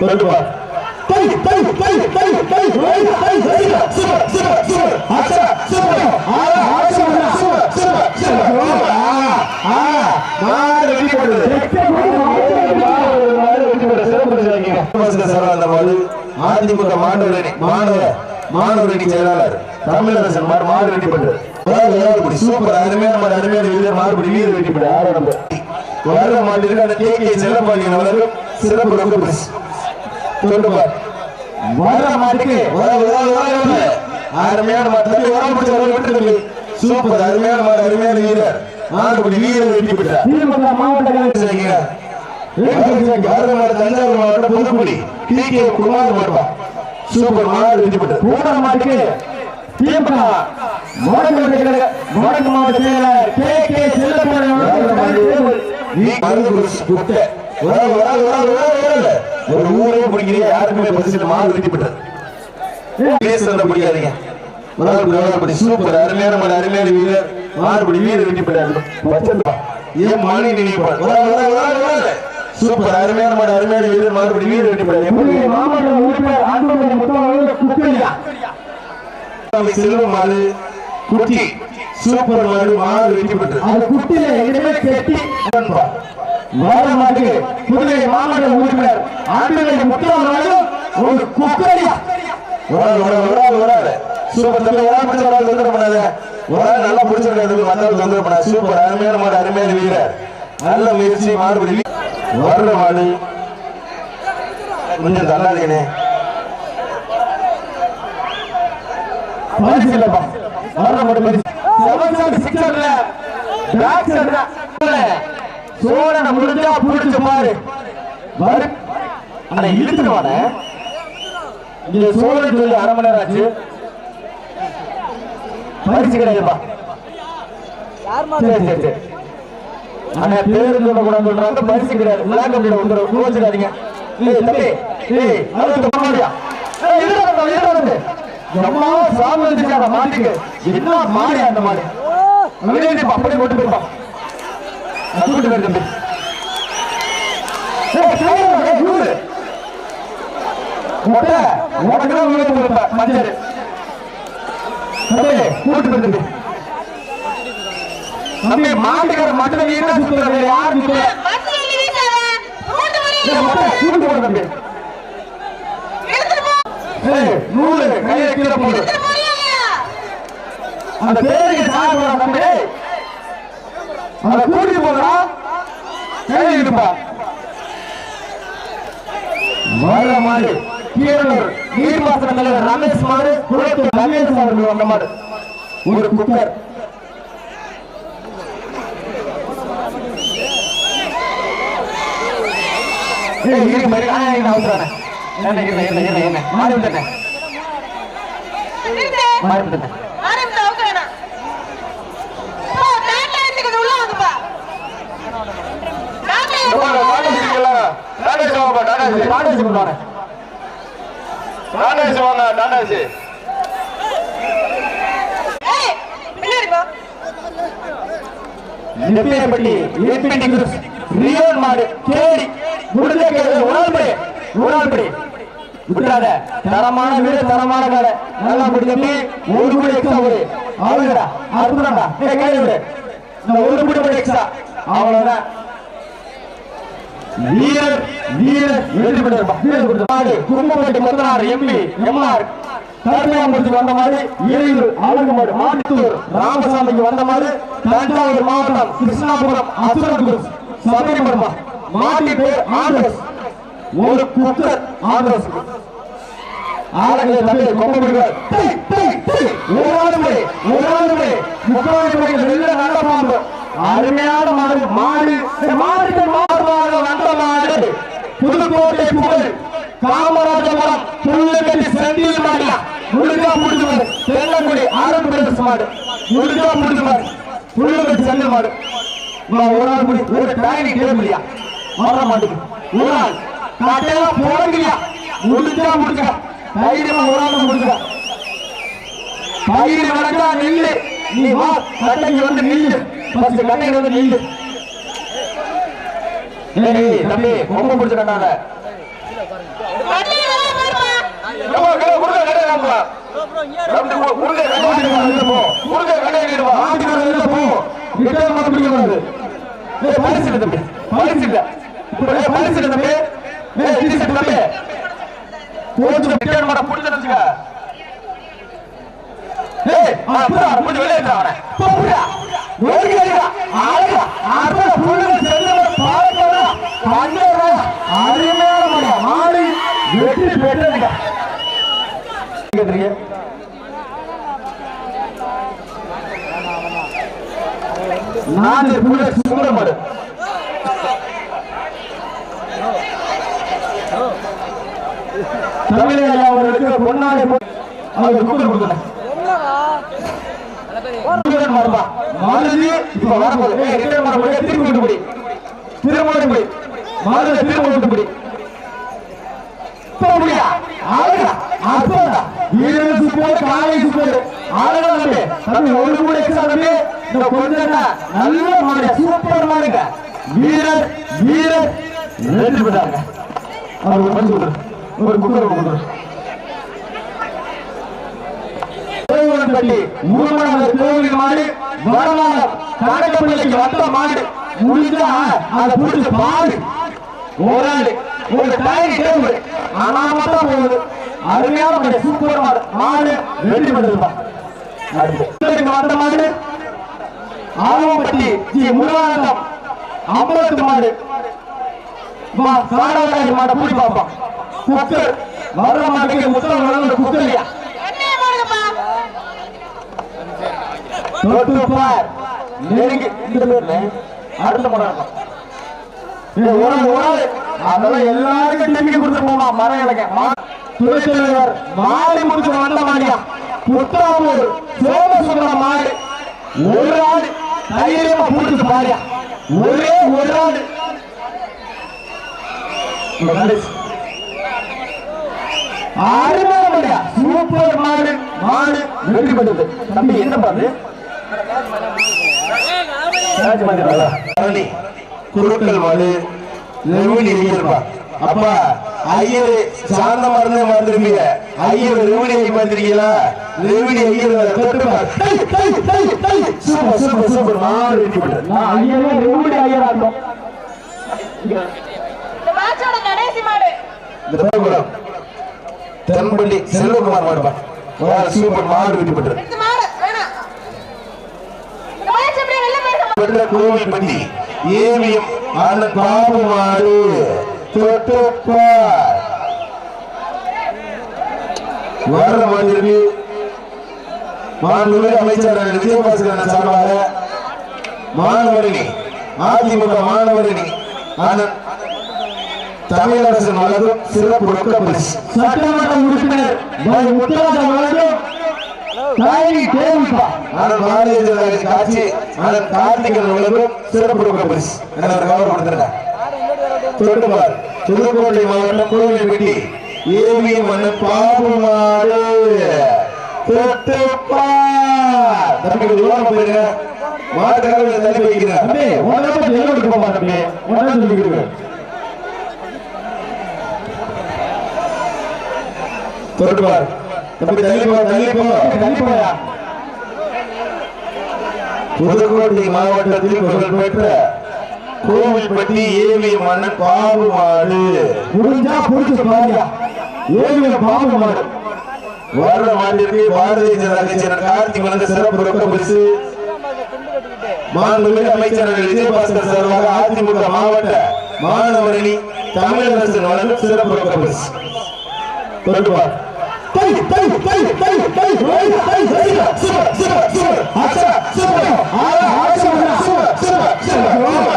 தொடுப்பா தை தை தை தை தை தை தை சூப்பர் சூப்பர் சூப்பர் ஆச்சா சூப்பர் ஆ ஆச்சா சூப்பர் சூப்பர் சூப்பர் ஆ ஆ. மாடு வெட்டி போடுது அதிமுக மாணவர் மாணவர் மாணவர் செயலாளர் தமிழரசன் மாறு மாறு வெட்டிப்பட்டு சூப்பர். அருமையான மாடு அருமையான வீரர் மாறுபடி வீரர் வெட்டிப்பட்டு ஆறாம் நம்பர் வர மாட்டிற்கு கே கே செல்லப்பாண்டியன் அவர்கள் சிறப்பு ரொம்ப பரிசு. தொண்டுபார் வர மாட்டுக்கு அருமையான மாடு தம்பி வர முடிச்சு சூப்பர் அருமையான மாடு அருமையான வீரர். மாறுபடி வீரர் வெட்டிப்பட்டார் திமுக மாவட்ட தஞ்சாவூர் மாவட்டம் புதுக்குடி. டி கே குமார் மாவட்டம். சூப்பர் மாடு வெட்டிப்பட்டது கூட்டம் மாட்டுக்கு திமுக மாவட்ட செயலாளர் கே கே செல்லப்பாடி அவர்கள். ஒரு ஊரே பிடிக்கிறீங்க யாருக்குமே பரிசு மாறு வெட்டிப்பட்டது பேசுறத பிடிக்காதீங்க. மாறுபடி சூப்பர் அருமையான மாடு அருமையான வீரர். மாறுபடி வீரர் வெட்டிப்பட்டாரு ஏன் மணி நினைப்பார் சூப்பர் அருமையான மாடு அருமையான வீரர். மாறுபடி வீரர் வெட்டிப்பட்டாரு எப்படி உறுப்பினர் அன்புமணி முத்தவர்கள் குக்கரியா? குட்டி. சூப்பர் மாடு மாறு வெட்டிப்பட்டது அது குட்டில இனிமே கெட்டி. மாட்டுக்கு புதுவை மாநகர உறுப்பினர் அன்புமணி முத்தவர்கள் ஒரு குக்கரியா. சூப்பர் தம்பி, பிடிச்ச ஒரு தொந்தரவு பண்ணாத. ஒரு நல்லா பிடிச்சிருக்காரு தம்பி, மத்தவங்க தொந்தரவு பண்ணாத. சூப்பர் அருமையான மாடு அருமையான வீரர். நல்ல முயற்சி மாறுபடி. வர்ற மாடு. கொஞ்சம் தள்ளாதீங்கண்ணே. பரிசு இல்லப்பா. வர மாட்டு பரிசு. செவன் பேக் சோழனை முடிஞ்சா புடிச்சு பாரு. வரு. இழுத்துட்டு இழுத்துடுவானே இங்க சோழன் சொல்லி அரை மணி நேரம் ஆச்சு. பரிசு கிடையாதுப்பா. சரி சரி சரி. ஆனா பேரு சொல்ல கூட சொல்றாங்க பரிசு கிடையாது. விளையாட்டு முடியல வந்துடும் கோச்சுக்காதீங்க. ஏய் தம்பி. ஏய் ஏய் எம்மா சாமி வந்துச்சாடா மாட்டுக்கு. என்ன மாடி அந்த மாடு? அப்படியே இருப்பா, அப்படியே கொண்டு கூட்டு போயிரு தம்பி நூறு. மாட்டுக்கார மட்டும் யாரும் தம்பி. நூறு, கையில கீழே போடு. அந்த பேருக்கு சாப்பிடுறா தம்பி அதை கூட்டிட்டு போகிறா கையில் இருப்பா வர மாடு கீழூர் நீர்ப்பாசன தலைவர் ரமேஷ் மாடு குளத்தூர் ரமேஷ் அவர்கள் வந்த மாடு ஒரு குக்கர் இருக்கு பாரு. ஆ, இருக்கு, அவசரம். என்ன, என்ன, என்ன, என்ன, என்ன? மாறி விட்டுட்டேன். மாறி விட்டுட்டேன். இருக்கீங்களா? டாடா ஏசி வாங்கப்பா, டாடா ஏசி. டாடா ஏசி கொண்டு வரேன். டாடா ஏசி வாங்க, டாடா ஏசி. ஏய், பின்னாடி போ. நெப்பேப்பட்டி, ஏபிடி குரூஸ், ரியல் மாடு, கேடி, முடிஞ்ச கேடு, உணர்படி, உணர்படி. விட்டுறாத. தரமான வீடு தரமான கடை நல்லா தம்பி ஒரு படி எக்ஸ்ட்ரா போடு அவ்வளவுடா அற்புதம்டா விடு இந்த ஒரு படி படி எக்ஸ்ட்ரா அவ்வளவுதான் வீரர் வீரர் வெற்றி பெற்ற வீரர் கொடுத்த எம்பி எம்ஆர். கருமையாம்புரத்துக்கு வந்த மாதிரி இறையூர் ஆளுங்கமாடு மாத்தூர் ராமசாமிக்கு வந்த மாதிரி தஞ்சாவூர் மாவட்டம் கிருஷ்ணாபுரம் அசுரகுரு சபரிமர்மா மாட்டி பேர் ஆதர்ஸ் ஒரு குக்கர் ஆதர்ஸ் ஆளுங்களை தம்பி கொண்டு பிடிக்கிறார். ஒரு ஆளுமை ஒரு ஆளுமை முக்காடு வெள்ள நல்ல பாம்பு அருமையான மாடு மாடு மாடு மாறுவாங்க வந்த மாடு புதுக்கோட்டை புகழ் காமராஜபுரம் புல்லக்கட்டி செந்தில் மாடியா முழுக்கா முடிச்சுமாரு தென்னங்குடி பிரதேச மாடு முழுக்கா செந்தில் மாடு நான் ஒரு ஆள் முடி ஒரு டேபிள்யா மாற மாட்டுக்கு ஒரு ஆள். கட்டையெல்லாம் போடுங்கயா தைரியமா ஒரு ஆள் முடிச்சா பயிர் வளர்க்கா நில்லு. நீ வா கட்டைக்கு வந்து நில்லு. ஃபர்ஸ்ட் கட்டைக்கு வந்து நில்லு. ஏய் தம்பி ரொம்ப பிடிச்ச போடுப்பா. ஏம்மா, கடை, முருகன் விட்டா பிடிக்கிறது பரிசு தம்பி. பரிசு பரிசு தம்பி. தம்பி. போச்சு. விட்டா மாட புடிச்சு நினைச்சுக்க ஏய் புடா புடிச்சு வெளியே போடா போடா. ஓடி வரடா நான்கு புலர் சுந்தரமடு தமிழை அவர்களுக்கு பொன்னாடி அவருக்கு கூப்பிட்டு கொடுக்கணும். மரபா மாலதி இப்ப வரப்போது மரம் வரப்போது திரும்பி விட்டுபடி திருமணப்படி மாலதி திரும்ப விட்டுபடி போடியா? ஆளுடா அற்புதா வீரன் சுப்போடு காலேஜ் சுப்போடு ஆளுடா தம்பி. ஒரு கூட எக்ஸாம் தம்பி. இந்த கொஞ்சம் நல்ல மாடு சூப்பர் மாடுங்க. வீரர் வீரர் ரெண்டு பேட்டாங்க அவர் ஒரு சொல்றாரு ஒரு குக்கர் கோவில்பட்டி முருகனார் கோவில் மாடு வரலாறு கணக்கப்பள்ளிக்கு வந்த மாடு. முடிஞ்சா அதை பிடிச்சு பாடு. ஒரு ஆள் ஒரு டைம் டேபிள் அனாம தான் போகுது. அருமையான சூப்பர் மாடு. மாடு வெற்றி பெற்றிருப்பா அடுத்து. வந்த மாடு. ஆலம்பட்டி ஜி முருகானந்தம் அம்பலத்து மாடு. வா சாராஜி மாட பூடி பாப்பா. குக்கர். வர்ற மாட்டுக்கு முத்தம் வளர்ந்த குக்கரியா தொட்டு பார் நெருங்கி இந்த பேர்ல. அடுத்த மரம் இது ஒரு ஆள், ஒரு அதெல்லாம் எல்லாருக்கும் டிமிக்கி கொடுத்து போமா மரம் இலக்க துணைச்செயலர் மாலை முடிச்சு வந்த மாடியா? புத்தாமூர் சோமசுந்தர மாடு. ஒரு ஆள். தைரியமா பிடிச்சு பாரியா ஒரே ஒரு ஆள். அருமையான மாடியா சூப்பர் மாடு மாடு வெற்றி பெற்றது. தம்பி என்ன பாரு குருக்கள் மாடு ரெவனி ஐயர்ப்பா அப்பா ஐயர் சாந்த மருந்து மறந்துருப்பீங்க ஐயர் ரெவனி ஐயர் லிவிடி ஐயர் தொட்டுப்பார் சூப்பர் வெட்டி விட்டார் நான் ஐயரே லிவிடி ஐயர் ஆட்டம் இந்த தென்பள்ளி செல்வகுமார் மாடுபா மாறு சூப்பர் வெட்டி விட்டார் இந்த மாடு வேணா. ஏவியம் மேட்ச் அப்படியே மாடு. தொட்டுப்பார் வர மாட்டிருக்கு மாண்புமிகு அமைச்சர் விஜயபாஸ்கரன் சார்பாக மாணவரணி அதிமுக மாணவரணி அண்ணன் தமிழரசன் வழங்கும் சிறப்பு ரொக்க பரிசு. சட்டமன்ற உறுப்பினர் முத்துராஜன் வழங்கும் கைதி தேவிப்பா பாரதிய ஜனதா கட்சி அண்ணன் கார்த்திகன் வழங்கும் சிறப்பு ரொக்க பரிசு. என்ன கவர் கொடுத்துருங்க தொட்டுப்பார் புதுக்கோட்டை மாவட்டம் கோவில்பட்டி ஏவிஎம் அண்ணன் பாபு மாடு. மாட்டுக்காரர்கள் தள்ளி வைக்கிறார் தம்பி உன்னை பத்தி எழுதி கொடுக்கப்பா தம்பி உன்னை சொல்லி கொடுங்க தொட்டுவார் தம்பி தள்ளி போ தள்ளி போ தள்ளி போயா புதுக்கோட்டை மாவட்டத்தில் புகழ் பெற்ற கோவில்பட்டி ஏவி மன்னன் பாம்பு மாடு முடிஞ்சா புடிச்சு பாருங்க ஏவிய பாம்பு மாடு. வர்ற மாட்டிற்கு பாரதிய ஜனதா கட்சியினர் கார்த்திக் வழங்க சிறப்பு ரொக்க பரிசு மாண்புமிகு அமைச்சர் விஜயபாஸ்கர் சார்பாக அதிமுக மாவட்ட மாணவரணி தமிழரசன் வழங்கும் சிறப்பு ரொக்க பரிசு சிவ சிவ சிவ சிவ சிவ சிவ சிவ சிவ சிவ சிவ சிவ சிவ